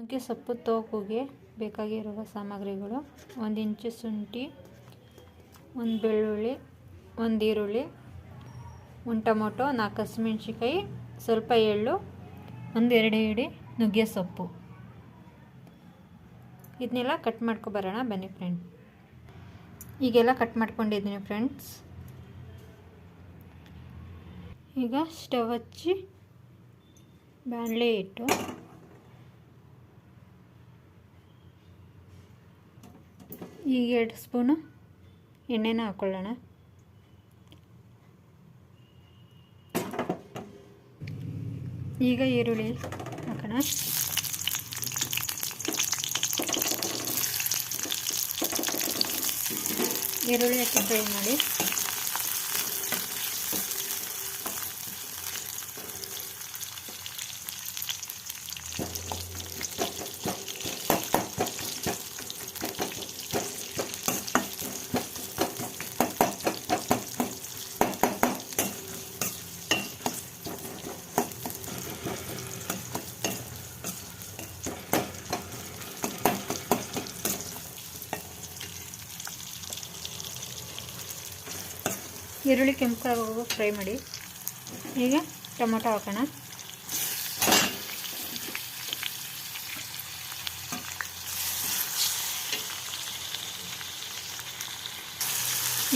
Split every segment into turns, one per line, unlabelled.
ನುಗ್ಗೆ ಸೊಪ್ಪು ತೋಕುಗೆ ಬೇಕಾಗಿರುವ ಸಾಮಗ್ರಿಗಳು ಒಂದು ಇಂಚು ಶುಂಠಿ, ಒಂದು ಬೆಳ್ಳುಳ್ಳಿ, ಒಂದು ಈರುಳ್ಳಿ, ಒಂದು ಟೊಮೊಟೊ, ನಾಲ್ಕು ಹಸಿಮೆಣ್ಸಿಕಾಯಿ ಸ್ವಲ್ಪ ಎಳ್ಳು, ಒಂದು ಎರಡು ಹಿಡಿ ನುಗ್ಗೆ ಸೊಪ್ಪು. ಇದನ್ನೆಲ್ಲ ಕಟ್ ಮಾಡ್ಕೊಬರೋಣ ಬನ್ನಿ ಫ್ರೆಂಡ್ ಈಗೆಲ್ಲ ಕಟ್ ಮಾಡ್ಕೊಂಡಿದ್ದೀನಿ ಫ್ರೆಂಡ್ಸ್ ಈಗ ಸ್ಟವ್ ಹಚ್ಚಿ, ಬಾಣಲೆ ಇಟ್ಟು ಈಗ ಎರಡು ಸ್ಪೂನು ಎಣ್ಣೆನ ಹಾಕ್ಕೊಳ್ಳೋಣ ಈಗ ಈರುಳ್ಳಿ ಹಾಕೋಣ. ಈರುಳ್ಳಿ ಹಾಕಿ ಫ್ರೈ ಮಾಡಿ. ಈರುಳ್ಳಿ ಕೆಂಪಾಗೋವರೆಗೂ ಫ್ರೈ ಮಾಡಿ, ಈಗ ಟೊಮೊಟೊ ಹಾಕೋಣ.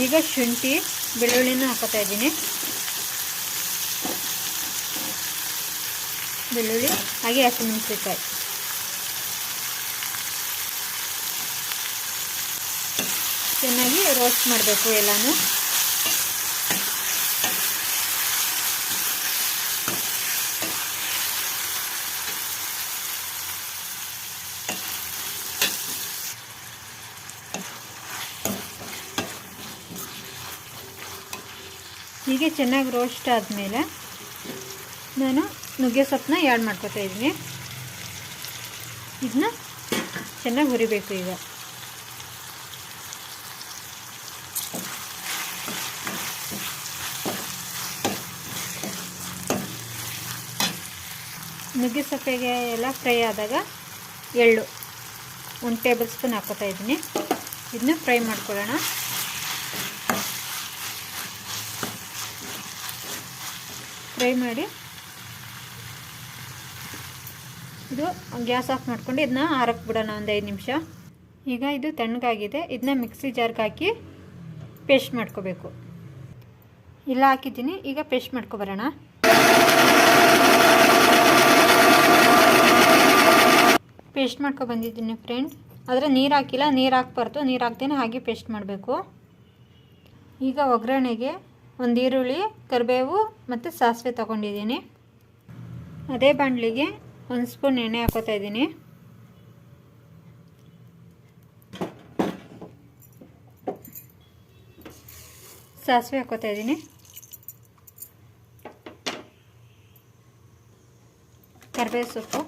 ಈಗ ಶುಂಠಿ, ಬೆಳ್ಳುಳ್ಳಿನ ಹಾಕೋತಾ ಇದ್ದೀನಿ. ಬೆಳ್ಳುಳ್ಳಿ, ಹಾಗೆ ಹಸಿಮೆಣಸಿನ್ಕಾಯಿ ಚೆನ್ನಾಗಿ ರೋಸ್ಟ್ ಮಾಡಬೇಕು ಎಲ್ಲನೂ. ಹೀಗೆ ಚೆನ್ನಾಗಿ ರೋಸ್ಟ್ ಆದಮೇಲೆ ನಾನು ನುಗ್ಗೆ ಸೊಪ್ಪನ್ನ ಆ್ಯಡ್ ಮಾಡ್ಕೊತಾ ಇದ್ದೀನಿ. ಇದನ್ನ ಚೆನ್ನಾಗಿ ಹುರಿಬೇಕು ಈಗ. ನುಗ್ಗೆ ಸೊಪ್ಪಿಗೆ ಎಲ್ಲ ಫ್ರೈ ಆದಾಗ ಎಳ್ಳು, ಒಂದು ಟೇಬಲ್ ಸ್ಪೂನ್ ಹಾಕೋತಾ ಇದ್ದೀನಿ. ಇದನ್ನ ಫ್ರೈ ಮಾಡ್ಕೊಳ್ಳೋಣ. ಫ್ರೈ ಮಾಡಿ ಇದು ಗ್ಯಾಸ್ ಆಫ್ ಮಾಡ್ಕೊಂಡು ಇದನ್ನ ಹಾರಕ್ಬಿಡೋಣ ಒಂದು ಐದು ನಿಮಿಷ. ಈಗ ಇದು ತಣ್ಣಗಾಗಿದೆ. ಇದನ್ನ ಮಿಕ್ಸಿ ಜಾರ್ಗೆ ಹಾಕಿ ಪೇಸ್ಟ್ ಮಾಡ್ಕೋಬೇಕು. ಇಲ್ಲ, ಹಾಕಿದ್ದೀನಿ. ಈಗ ಪೇಸ್ಟ್ ಮಾಡ್ಕೊಬರೋಣ ಪೇಸ್ಟ್ ಮಾಡ್ಕೊ ಬಂದಿದ್ದೀನಿ ಫ್ರೆಂಡ್. ಆದರೆ ನೀರು ಹಾಕಿಲ್ಲ. ನೀರು ಹಾಕ್ಬಾರ್ದು. ನೀರು ಹಾಕ್ದೇನೆ ಹಾಗೆ ಪೇಸ್ಟ್ ಮಾಡಬೇಕು. ಈಗ ಒಗ್ಗರಣೆಗೆ ಒಂದು ಈರುಳ್ಳಿ, ಕರಿಬೇವು ಮತ್ತು ಸಾಸಿವೆ ತಗೊಂಡಿದ್ದೀನಿ. ಅದೇ ಬಾಣಲಿಗೆ ಒಂದು ಸ್ಪೂನ್ ಎಣ್ಣೆ ಹಾಕೋತಾ ಇದ್ದೀನಿ. ಸಾಸಿವೆ ಹಾಕೋತಾ ಇದ್ದೀನಿ. ಕರಿಬೇವು ಸೊಪ್ಪು.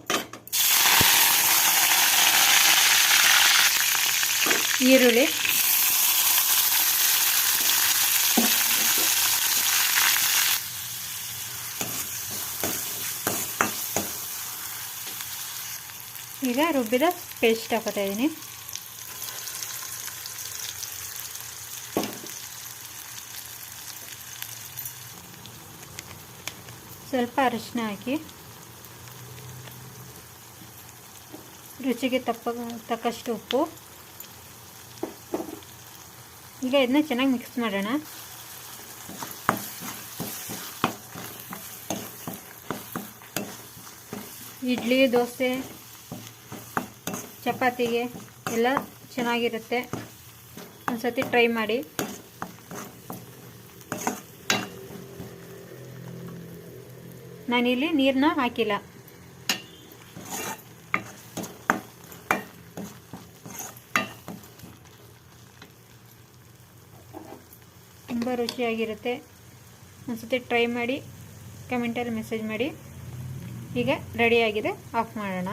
ಈರುಳ್ಳಿ. ಈಗ ರುಬ್ಬಿದ ಪೇಸ್ಟ್ ಹಾಕೋತಾ ಇದ್ದೀನಿ ಸ್ವಲ್ಪ ಅರಿಶಿನ ಹಾಕಿ. ರುಚಿಗೆ ತಪ್ಪ, ತಕ್ಕಷ್ಟು ಉಪ್ಪು. ಈಗ ಇದನ್ನ ಚೆನ್ನಾಗಿ ಮಿಕ್ಸ್ ಮಾಡೋಣ. ಇಡ್ಲಿ, ದೋಸೆ. ಚಪಾತಿಗೆ ಎಲ್ಲ ಚೆನ್ನಾಗಿರುತ್ತೆ. ಒಂದು ಸತಿ ಟ್ರೈ ಮಾಡಿ. ನಾನಿಲ್ಲಿ ನೀರನ್ನ ಹಾಕಿಲ್ಲ. ತುಂಬ ರುಚಿಯಾಗಿರುತ್ತೆ. ಒಂದು ಸತಿ ಟ್ರೈ ಮಾಡಿ, ಕಮೆಂಟಲ್ಲಿ ಮೆಸೇಜ್ ಮಾಡಿ. ಈಗ ರೆಡಿಯಾಗಿದೆ ಆಫ್ ಮಾಡೋಣ.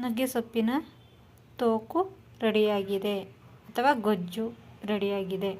ನುಗ್ಗೆ ಸೊಪ್ಪಿನ ತೋಕು ರೆಡಿಯಾಗಿದೆ ಅಥವಾ ಗೊಜ್ಜು ರೆಡಿಯಾಗಿದೆ.